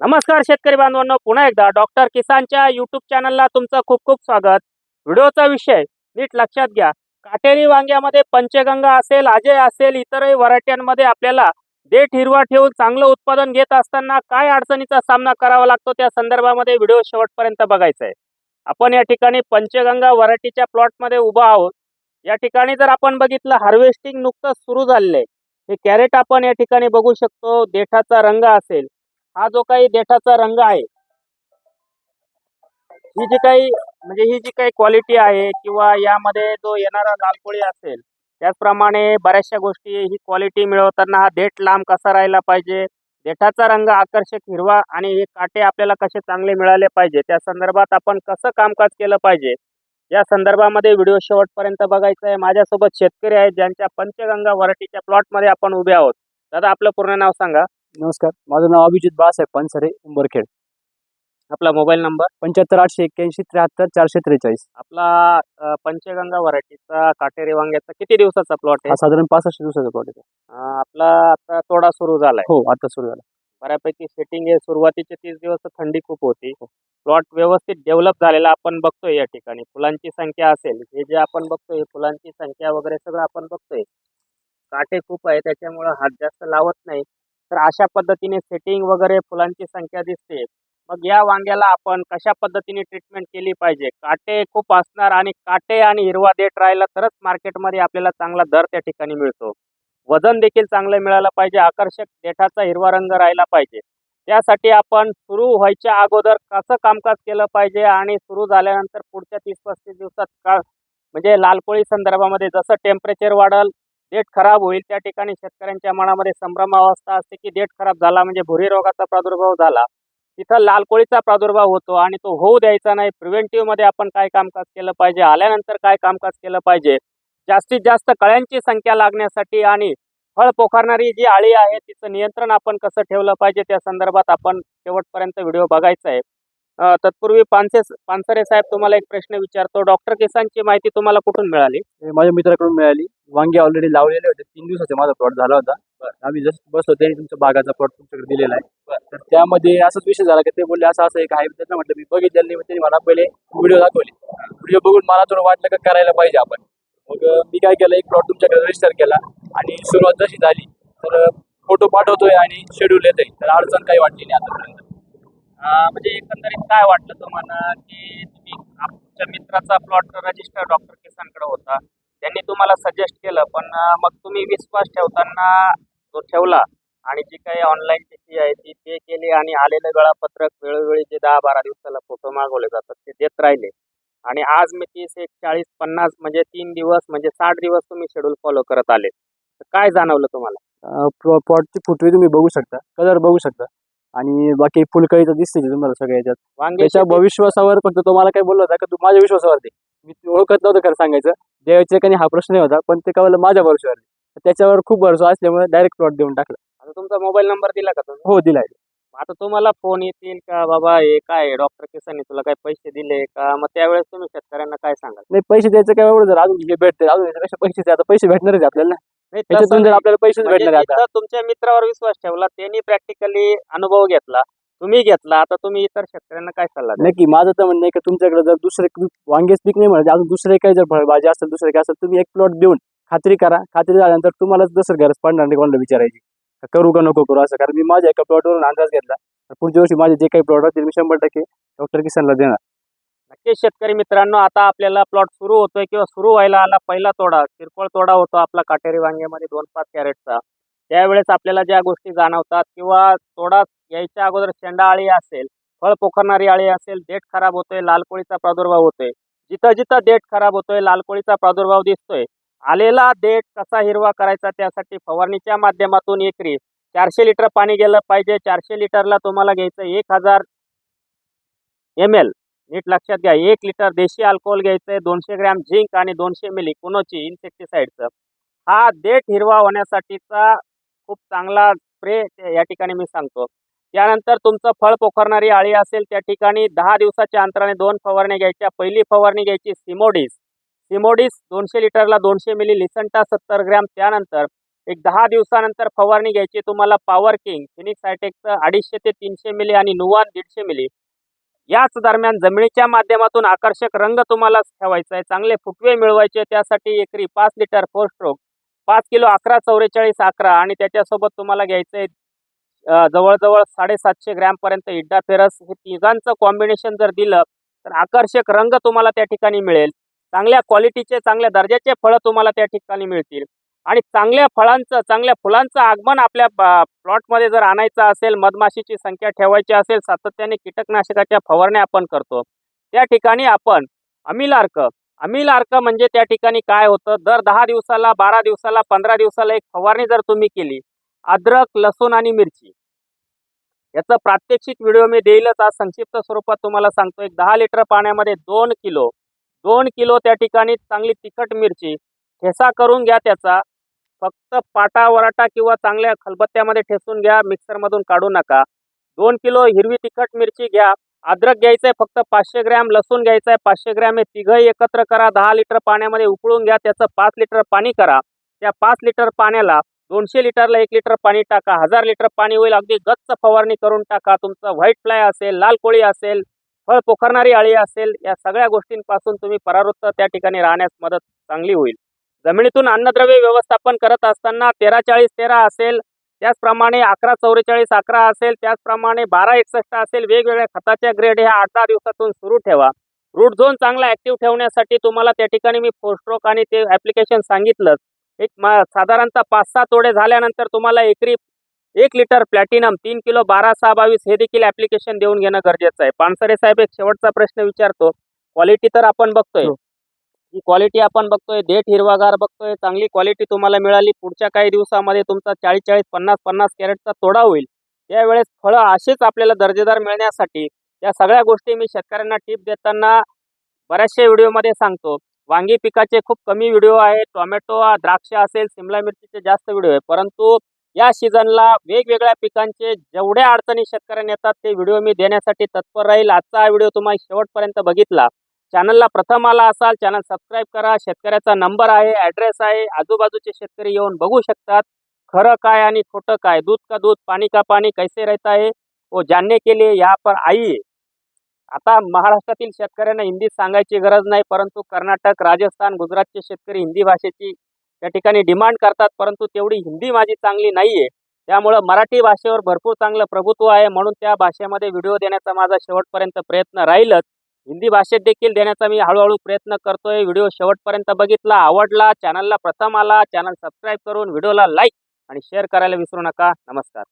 नमस्कार शेतकरी बांधवांनो पुन्हा एकदा डॉक्टर किसानच्या युट्यूब चॅनलला तुमचं खूप खूप स्वागत. व्हिडिओचा विषय नीट लक्षात घ्या. काटेरी वांग्यामध्ये पंचगंगा असेल अजय असेल इतरही व्हरायट्यांमध्ये आपल्याला देठ हिरवा ठेवून चांगलं उत्पादन घेत असताना काय अडचणीचा सामना करावा लागतो त्या संदर्भामध्ये व्हिडिओ शेवटपर्यंत बघायचा आहे आपण या ठिकाणी पंचगंगा व्हरायटीच्या प्लॉटमध्ये उभा आहोत. या ठिकाणी जर आपण बघितलं हार्वेस्टिंग नुकतंच सुरू झालेलं आहे. हे कॅरेट आपण या ठिकाणी बघू शकतो देठाचा रंग असेल हा जो काही देठाचा रंग आहे ही जी काही म्हणजे ही जी काही क्वालिटी आहे किंवा यामध्ये जो येणारा लालपोळी असेल त्याचप्रमाणे बऱ्याचशा गोष्टी ही क्वालिटी मिळवताना हा देठ लांब कसा राहिला पाहिजे देठाचा रंग आकर्षक हिरवा आणि हे काटे आपल्याला कसे चांगले मिळाले पाहिजे त्या संदर्भात आपण कसं कामकाज केलं पाहिजे या संदर्भामध्ये व्हिडिओ शेवटपर्यंत बघायचा आहे माझ्यासोबत शेतकरी आहेत ज्यांच्या पंचगंगा वराठीच्या प्लॉटमध्ये आपण उभे आहोत. दादा आपलं पूर्ण नाव सांगा. नमस्कार माझं नाव अभिजित बाळासाहेब पानसरे उंबरखेड. आपला मोबाईल नंबर? पंच्याहत्तर आठशे एक्क्याऐंशी त्र्याहत्तर चारशे त्रेचाळीस. आपला अ, पंचगंगा व्हरायटीचा काटेरी वांग्याचा किती दिवसाचा प्लॉट आहे? हा साधारण पासष्ट दिवसाचा प्लॉट आहे. अ, आपला आता तोडा सुरू झालाय. हो आता सुरू झाला. बऱ्यापैकी सेटिंग आहे. सुरुवातीचे तीस दिवस तर थंडी खूप होती. प्लॉट व्यवस्थित डेव्हलप झालेला आपण बघतोय या ठिकाणी. फुलांची संख्या असेल हे जे आपण बघतोय फुलांची संख्या वगैरे सगळं आपण बघतोय. काटे खूप आहे त्याच्यामुळं हात जास्त लावत नाही. तर अशा पद्धतीने सेटिंग वगैरे फुलांची संख्या दिसते. मग या वांग्याला आपण कशा पद्धतीने ट्रीटमेंट केली पाहिजे? काटे खूप असणार आणि काटे आणि हिरवा देठ राहिला तरच मार्केटमध्ये आपल्याला चांगला दर त्या ठिकाणी मिळतो. वजन देखील चांगलं मिळालं पाहिजे आकर्षक देठाचा हिरवा रंग राहिला पाहिजे. त्यासाठी आपण सुरू व्हायच्या अगोदर कसं कामकाज केलं पाहिजे आणि सुरू झाल्यानंतर पुढच्या तीस पस्तीस दिवसात का म्हणजे लालकोळी संदर्भामध्ये जसं टेम्परेचर वाढल देठ खराब होईल त्या ठिकाणी शेतकऱ्यांच्या मनामध्ये संभ्रमावस्था असते की देठ खराब झाला म्हणजे भुरी रोगाचा प्रादुर्भाव झाला. तिथं लालकोळीचा प्रादुर्भाव होतो आणि तो होऊ द्यायचा नाही. प्रिव्हेंटिव्हमध्ये आपण काय कामकाज केलं पाहिजे? आल्यानंतर काय कामकाज केलं पाहिजे? जास्तीत जास्त कळ्यांची संख्या लागण्यासाठी आणि फळ पोखरणारी जी आळी आहे तिचं नियंत्रण आपण कसं ठेवलं पाहिजे? त्या संदर्भात आपण शेवटपर्यंत व्हिडिओ बघायचा आहे. तत्पूर्वी पानसे पानसरे साहेब तुम्हाला एक प्रश्न विचारतो. डॉक्टर किसानची माहिती तुम्हाला कुठून मिळाली? हे माझ्या मित्राकडून मिळाली. वांगे ऑलरेडी लावलेले होते. तीन दिवसाचा माझा प्लॉट झाला होता. आम्ही जस्ट बसलो त्यांनी तुमच्या बागाचा प्लॉट तुमच्याकडे दिलेला आहे. तर त्यामध्ये असाच विषय झाला की ते बोलले असं असं एक आहे. त्यांना म्हटलं मी बघितलेलं नाही त्यांनी मला पहिले व्हिडिओ दाखवले. व्हिडिओ बघून मला थोडं वाटलं का करायला पाहिजे आपण. मग मी काय केलं एक प्लॉट तुमच्याकडे रजिस्टर केला आणि सुरुवात जशी झाली तर फोटो पाठवतोय आणि शेड्यूल येतोय. तर अडचण काही वाटली नाही आतापर्यंत. म्हणजे एकंदरीत काय वाटलं तुम्हाला की तुम्ही तुमच्या मित्राचा प्लॉट रजिस्टर डॉक्टर केसांकडे होता त्यांनी तुम्हाला सजेस्ट केलं पण मग तुम्ही विश्वास ठेवताना तो ठेवला आणि जी काही ऑनलाईन फी आहे ती पे केली आणि आलेलं वेळापत्रक वेळोवेळी जे दहा बारा दिवसाला फोटो मागवले जातात ते देत राहिले. आणि आज मी तीस एक चाळीस पन्नास म्हणजे तीन दिवस म्हणजे साठ दिवस तुम्ही शेड्यूल फॉलो करत आले. तर काय जाणवलं तुम्हाला? प्लॉटची फुटवे तुम्ही बघू शकता कलर बघू शकता. आणि बाकी फुलकळी तर दिसते तुम्हाला सगळ्या याच्यात. वांगे त्याच्या भविश्वासावर फक्त तो मला काय बोलला होता का? तू माझ्या विश्वासावर दे. मी ते ओळखत नव्हतं खरं सांगायचं. देवाच्या काही हा प्रश्न होता पण ते काय माझ्या भरोश्यावर दे त्याच्यावर खूप भरोसा असल्यामुळे डायरेक्ट प्लॉट देऊन टाकला. आता तुमचा मोबाईल नंबर दिला का तुम्ही? हो दिलाय. आता तुम्हाला फोन येतील का? बाबा हे काय डॉक्टर किसानने तुला काय पैसे दिले का? मग त्यावेळेस तुम्ही शेतकऱ्यांना काय सांगाल? नाही पैसे द्यायचं काय एवढं जर अजून भेटते अजून पैसे द्या. आता पैसे भेटणारच आपल्याला. नाही, जर नाही. आपल्याला पैसेच म्हणजे भेटणार आहे आता? तुमच्या मित्रावर विश्वास ठेवला त्यांनी प्रॅक्टिकली अनुभव घेतला तुम्ही घेतला आता तुम्ही इतर शेतकऱ्यांना काय सल्ला द्याल? नक्की माझं तर म्हणणं आहे की तुमच्याकडे जर दुसरे वांगेच पीक नाही म्हणत अजून दुसरे काही जर फळभाजी असेल दुसरे काय असेल तुम्ही एक प्लॉट देऊन खात्री करा. खात्री झाल्यानंतर तुम्हालाच दुसरं गरज पडणार नाही कोणाला विचारायची. का करू का नको करू असं? कारण मी माझ्या एका प्लॉटवरून अंदाज घेतला. तर पुढच्या वर्षी माझे जे काही प्लॉट असतील मी शंभर टक्के डॉक्टर किसानला देणार. नक्कीच शेतकरी मित्रांनो आता आपल्याला प्लॉट सुरू होतोय किंवा सुरू व्हायला आला पहिला तोडा किरकोळ तोडा होतो आपला काटेरी वांग्यामध्ये दोन पाच कॅरेटचा. त्यावेळेस आपल्याला ज्या गोष्टी जाणवतात किंवा तोडा यायच्या अगोदर शेंडा आळी असेल फळ पोखरणारी आळी असेल देठ खराब होतोय लालकोळीचा प्रादुर्भाव होतोय. जिथं जिथं देठ खराब होतोय लालकोळीचा प्रादुर्भाव दिसतोय. आलेला देठ कसा हिरवा करायचा त्यासाठी फवारणीच्या माध्यमातून एकरी चारशे लिटर पाणी गेलं पाहिजे चारशे लिटरला तुम्हाला घ्यायचं एक हजार एम एल नीट लक्षात घ्या एक लिटर देशी अल्कोहोल घ्यायचं आहे दोनशे ग्रॅम झिंक आणि दोनशे मिली कुनोची इन्सेक्टिसाइडचं हा देठ हिरवा होण्यासाठीचा खूप चांगला स्प्रे या ठिकाणी मी सांगतो. त्यानंतर तुमचं फळ पोखरणारी आळी असेल त्या ठिकाणी दहा दिवसाच्या अंतराने दोन फवारणी घ्यायच्या. पहिली फवारणी घ्यायची सिमोडीस. सिमोडीस दोनशे लिटरला दोनशे मिली लिसंटा सत्तर ग्रॅम. त्यानंतर एक दहा दिवसानंतर फवारणी घ्यायची तुम्हाला पॉवर किंग फिनिक्स हायटेकचं अडीचशे ते तीनशे मिली आणि नुवान दीडशे मिली याच दरम्यान जमिनीच्या माध्यमातून आकर्षक रंग तुम्हाला ठेवायचा आहे. चांगले फुटवे मिळवायचे. त्यासाठी एकरी पाच लिटर फोर स्ट्रोक पाच किलो अकरा चौवेचाळीस अकरा आणि त्याच्यासोबत तुम्हाला घ्यायचं आहे जवळजवळ साडेसातशे ग्रॅमपर्यंत इड्डा फेरस. हे तिघांचं कॉम्बिनेशन जर दिलं तर आकर्षक रंग तुम्हाला त्या ठिकाणी मिळेल. चांगल्या क्वालिटीचे चांगल्या दर्जाचे फळं तुम्हाला त्या ठिकाणी मिळतील. आणि चांगल्या फळांचं चांगल्या फुलांचं आगमन आपल्या प्लॉटमध्ये जर आणायचं असेल मधमाशीची संख्या ठेवायची असेल सातत्याने कीटकनाशकाच्या फवारण्या आपण करतो. त्या ठिकाणी आपण अमिल अर्क अमिल अर्क म्हणजे त्या ठिकाणी काय होतं? दर दहा दिवसाला बारा दिवसाला पंधरा दिवसाला एक फवारणी जर तुम्ही केली अद्रक लसूण आणि मिरची याचं प्रात्यक्षिक व्हिडिओ मी देईलच. आज संक्षिप्त स्वरूपात तुम्हाला सांगतो. एक दहा लिटर पाण्यामध्ये दोन किलो दोन किलो त्या ठिकाणी चांगली तिखट मिरची ठेसा करून घ्या त्याचा. फक्त पाटा वराटा किंवा चांगल्या खलबत्त्यामध्ये ठेसून घ्या मिक्सरमधून काढू नका. दोन किलो हिरवी तिखट मिरची घ्या. अद्रक घ्यायचं आहे फक्त पाचशे ग्रॅम लसूण घ्यायचं आहे पाचशे ग्रॅम. हे तिघही एकत्र करा. दहा लिटर पाण्यामध्ये उकळून घ्या. त्याचं पाच लिटर पाणी करा. त्या पाच लिटर पाण्याला दोनशे लिटरला एक लिटर पाणी टाका. हजार लिटर पाणी होईल. अगदी गच्च फवारणी करून टाका. तुमचं व्हाईट फ्लाय असेल लाल कोळी असेल फळ पोखरणारी अळी असेल या सगळ्या गोष्टींपासून तुम्ही परावृत्त त्या ठिकाणी राहण्यास मदत चांगली होईल. जमिनीतून अन्नद्रव्य व्यवस्थापन करत असताना तेरा चाळीस तेरा असेल त्याचप्रमाणे अकरा चौवेचाळीस अकरा असेल त्याचप्रमाणे बारा एकसष्ट असेल वेगवेगळ्या खताच्या ग्रेड ह्या आठ दहा दिवसातून सुरू ठेवा. रूट झोन चांगला ऍक्टिव्ह ठेवण्यासाठी तुम्हाला त्या ठिकाणी मी फोस्ट्रोक आणि ते ॲप्लिकेशन सांगितलंच. एक मा साधारणतः पाच सहा तोडे झाल्यानंतर तुम्हाला एकरी एक लिटर प्लॅटिनम तीन किलो बारा सहा बावीस हे देखील ॲप्लिकेशन देऊन घेणं गरजेचं आहे. पानसरे साहेब एक शेवटचा प्रश्न विचारतो. क्वालिटी तर आपण बघतोय. हो. क्वालिटी आपण बघतोय देठ हिरवागार बघतोय चांगली क्वालिटी तुम्हाला मिळाली. पुढच्या काही दिवसामध्ये तुमचा चाळीस चाळीस पन्नास पन्नास कॅरेटचा तोडा होईल. त्यावेळेस फळं अशीच आपल्याला दर्जेदार मिळण्यासाठी या सगळ्या गोष्टी मी शेतकऱ्यांना टिप देताना बऱ्याचशा व्हिडिओमध्ये सांगतो. वांगी पिकाचे खूप कमी व्हिडिओ आहे टोमॅटो द्राक्ष असेल सिमला मिरचीचे जास्त व्हिडिओ आहे परंतु या सीझनला वेगवेगळ्या पिकांचे जेवढ्या अडचणी शेतकऱ्यांना येतात ते व्हिडिओ मी देण्यासाठी तत्पर राहील. आजचा हा व्हिडिओ तुम्हाला शेवटपर्यंत बघितला. चॅनलला प्रथम आला असाल चॅनल सबस्क्राईब करा. शेतकऱ्याचा नंबर आहे ॲड्रेस आहे. आजूबाजूचे शेतकरी येऊन बघू शकतात. खरं काय आणि खोटं काय? दूध का दूध पाणी का पाणी कैसे रहता है? वो जानने के लिए यहाँ पर आई आता महाराष्ट्रातील शेतकऱ्यांना हिंदीत सांगायची गरज नाही परंतु कर्नाटक राजस्थान गुजरातचे शेतकरी हिंदी भाषेची त्या ठिकाणी डिमांड करतात परंतु तेवढी हिंदी माझी चांगली नाही आहे त्यामुळं मराठी भाषेवर भरपूर चांगलं प्रभुत्व आहे म्हणून त्या भाषेमध्ये व्हिडिओ देण्याचा माझा शेवटपर्यंत प्रयत्न राहीलच. हिंदी भाषेत देखील देण्याचा मी हळूहळू प्रयत्न करतोय. व्हिडिओ शेवटपर्यंत बघितला आवडला चॅनलला प्रथम आला चॅनल सबस्क्राईब करून व्हिडिओला लाईक आणि शेअर करायला विसरू नका. नमस्कार.